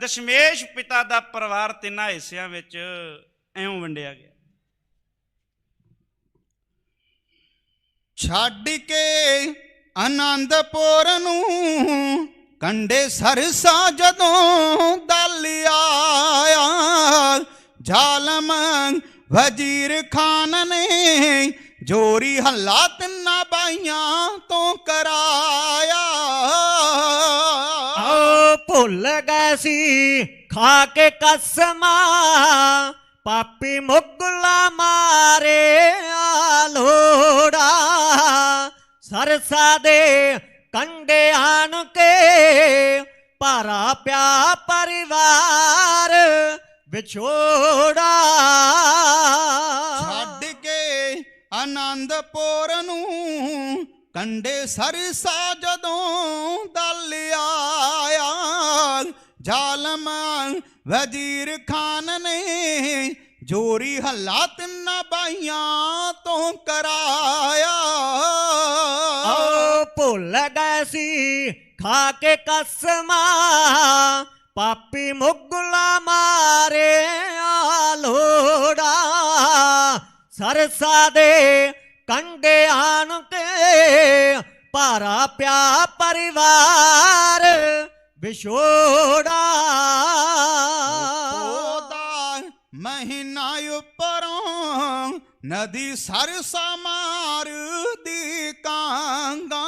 ਦਸ਼ਮੇਸ਼ ਪਿਤਾ ਦਾ ਪਰਿਵਾਰ ਤਿੰਨਾਂ ਹਿੱਸਿਆਂ ਵਿੱਚ ਐਉਂ ਵੰਡਿਆ ਗਿਆ। ਛੱਡ ਕੇ ਆਨੰਦਪੁਰ ਨੂੰ ਕੰਡੇ ਸਰਸਾ ਜਦੋਂ ਦਲ ਆਇਆ, ਜ਼ਾਲਮ ਵਜ਼ੀਰ ਖਾਨ ਨੇ ਜੋਰੀ ਹੱਲਾ ਤਿੰਨਾ ਬਾਈਆਂ ਤੋਂ ਕਰਾਇਆ। ਭੁੱਲ ਗਏ ਸੀ ਖਾ ਕੇ ਕਸਮਾਂ, ਪਾਪੀ ਮੁਗਲਾ ਮਾਰੇ ਆ ਲੋੜਾ। ਸਰਸਾ ਦੇ ਕੰਡੇ ਆਣ ਕੇ ਭਾਰਾ ਪਿਆ ਪਰਿਵਾਰ ਵਿਛੋੜਾ। ਛੱਡ ਕੇ ਆਨੰਦਪੁਰ ਨੂੰ ਕੰਡੇ ਸਰਸਾ ਜਦੋਂ ਦਲਿਆ ਜ਼ਾਲਮ ਵਜ਼ੀਰ ਖਾਨ ਨੇ ਜੋਰੀ ਹੱਲਾ ਤਿੰਨਾਂ ਬਾਈਆਂ ਤੋਂ ਕਰਾਇਆ। ਆਓ ਭੁੱਲ ਗਏ ਸੀ, ਖਾ ਕੇ ਕਸਮਾਂ, ਪਾਪੀ ਮੁਗਲਾ ਮਾਰੇ ਆਲੋੜਾ ਸਰਸਾ ਦੇ ਕੰਡੇ ਆਣ ਕੇ ਭਾਰਾ ਪਿਆ ਪਰਿਵਾਰ। ਵਿਛੋੜਾ। ਉਹਦਾ ਮਹੀਨਾ ਉੱਪਰੋਂ ਨਦੀ ਸਰਸਾ ਮਾਰਦੀ ਕਾਂਗਾ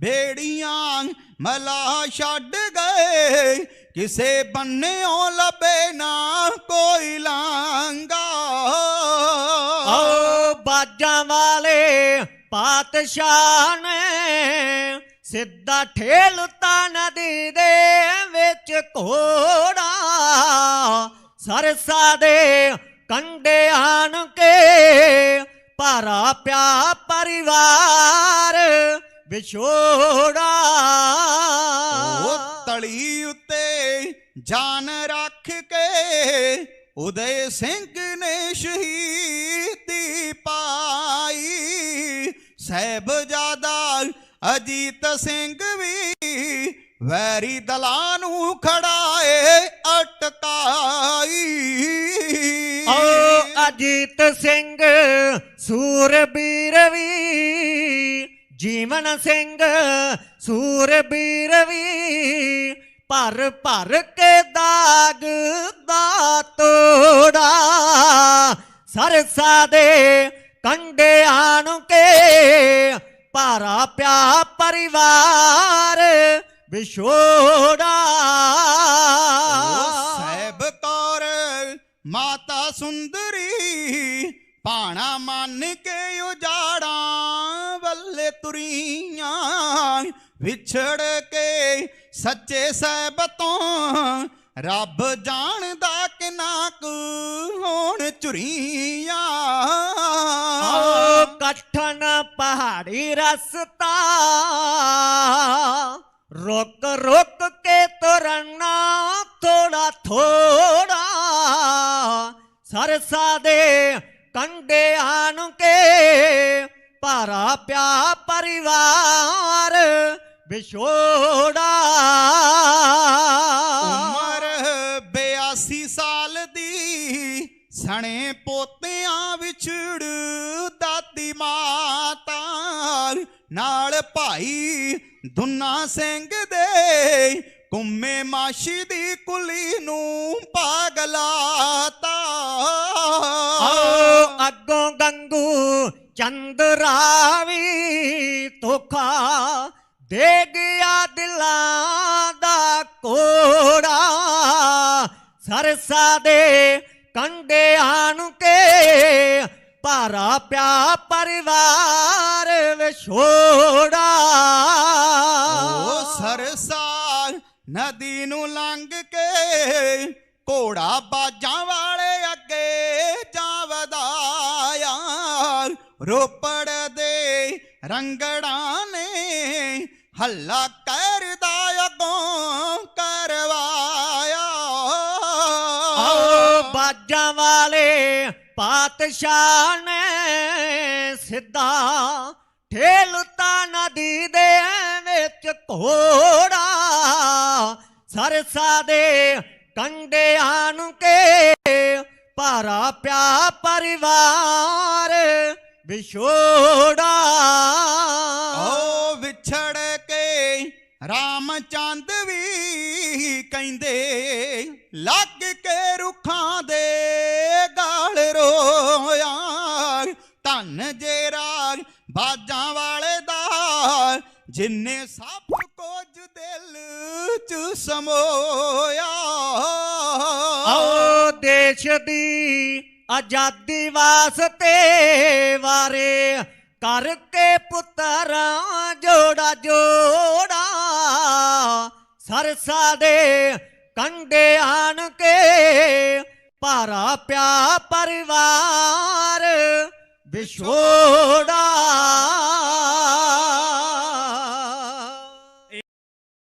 ਬੇੜੀਆਂ ਮਲਾ ਛੱਡ ਗਏ। ਕਿਸੇ ਬੰਨਿਓ ਲੱਭੇ ਨਾ ਕੋਈ ਲਾਂਗਾ ਆਓ ਬਾਜਾਂ ਵਾਲੇ ਪਾਤਸ਼ਾਹ ਨੇ ਸਿੱਧਾ ਠੇਲਤਾ ਨਦੀ ਦੇ ਵਿੱਚ ਘੋੜਾ। ਸਰਸਾ ਦੇ ਕੰਡੇ ਆਣ ਕੇ ਭਾਰਾ ਪਿਆ ਪਰਿਵਾਰ ਵਿਛੋੜਾ। ਉਹ ਤਲੀ ਉੱਤੇ ਜਾਨ ਰੱਖ ਕੇ ਉਦੈ ਸਿੰਘ ਨੇ ਸ਼ਹੀਦੀ ਪਾਈ। ਸਹਿਬਜ਼ਾਦਾ ਅਜੀਤ ਸਿੰਘ ਵੀ ਵੈਰੀ ਦਲਾਂ ਨੂੰ ਖੜਾਏ, ਅਟਕਾਈ। ਓ ਅਜੀਤ ਸਿੰਘ, ਸੂਰਬੀਰ ਵੀ, ਜੀਵਨ ਸਿੰਘ, ਸੂਰਬੀਰ ਵੀ, ਭਰ ਭਰ ਕੇ ਦਾਗ ਦਾ ਤੋੜਾ। ਸਰਸਾ ਦੇ ਕੰਡੇ ਨੂੰ ਭਾਰਾ ਪਿਆ ਪਰਿਵਾਰ ਵਿਛੋੜਾ। ਸਾਹਿਬ ਕੌਰ ਮਾਤਾ ਸੁੰਦਰੀ ਪਾਣਾ ਮੰਨ ਕੇ ਉਜਾੜਾਂ ਵੱਲੇ ਤੁਰੀਆਂ ਵਿਛੜ ਕੇ ਸੱਚੇ ਸਾਹਿਬ ਤੋਂ ਰੱਬ ਜਾਣਦਾ ਕਿਨਾ ਕੁ ਹੋਣ ਚੁਰੀਆਂ। ਕਠਨ ਪਹਾੜੀ ਰਸਤਾ। ਰੁਕ ਰੁਕ ਕੇ ਤੁਰਨਾ ਥੋੜਾ ਥੋੜਾ। ਸਰਸਾ ਦੇ ਕੰਡੇ ਆਣ ਕੇ ਭਾਰਾ ਪਿਆ ਪਰਿਵਾਰ ਵਿਛੋੜਾ। ਉਮਰ 82 ਸਾਲ ਦੀ ਸਣੇ ਪੋਤੇ ਨਾਲ ਭਾਈ ਦੁੰਨਾ ਸਿੰਘ ਦੇ ਕੁੰਮੇ ਮਾਸ਼ੀ ਦੀ ਕੁਲੀ ਨੂੰ ਪਾਗਲਾਤਾ ਆਓ ਅੱਗੋਂ ਗੰਗੂ ਚੰਦਰਾਵੀ ਧੋਖਾ ਦੇ ਗਿਆ ਦਿਲਾਂ ਦਾ ਕੋੜਾ ਸਰਸਾ ਦੇ ਕੰਡੇ ਆਣ ਕੇ ਭਾਰਾ ਪਿਆ ਪਰਿਵਾਰ ਵਿਛੋੜਾ। ਉਹ ਸਰਸਾ ਨਦੀ ਨੂੰ ਲੰਘ ਕੇ ਘੋੜਾ ਬਾਜਾਂ ਵਾਲੇ ਅੱਗੇ ਜਾ ਵਧਾਇਆ ਰੋਪੜ ਦੇ ਰੰਗੜਾਂ ਨੇ ਹੱਲਾ ਕਰਦਾ ਅੱਗੋਂ ਕਰਵਾਇਆ। ਆਓ ਬਾਜਾਂ ਪਾਤਸ਼ਾਹ ਨੇ ਸਿੱਧਾ ਠੇਲਤਾ ਨਦੀ ਦੇ ਵਿੱਚ ਘੋੜਾ ਸਰਸਾ ਦੇ ਕੰਡਿਆਂ ਨੂੰ ਕੇ ਭਾਰਾ ਪਿਆ ਪਰਿਵਾਰ ਵਿਛੋੜਾ। ਓ ਰਾਮ ਚੰਦ ਵੀ ਕਹਿੰਦੇ, ਲੱਗ ਕੇ ਰੁੱਖਾਂ ਦੇ ਗਾਲ ਰੋਇਆ। ਧੰਨ ਜੇ ਰਾਗ ਬਾਜਾਂ ਵਾਲੇ ਦਾ, ਜਿੰਨੇ ਸਭ ਕੁਝ ਦਿਲ ਚ ਸਮੋਇਆ। ਆਓ ਦੇਸ਼ ਦੀ ਆਜ਼ਾਦੀ ਵਾਸਤੇ ਵਾਰੇ, ਕਰਕੇ ਪੁੱਤਰਾਂ ਜੋੜਾ ਜੋ ਸਰਸਾ ਦੇ ਕੰਡੇ ਆਣ ਕੇ ਭਾਰਾ ਪਿਆ ਪਰਿਵਾਰ ਵਿਛੋੜਾ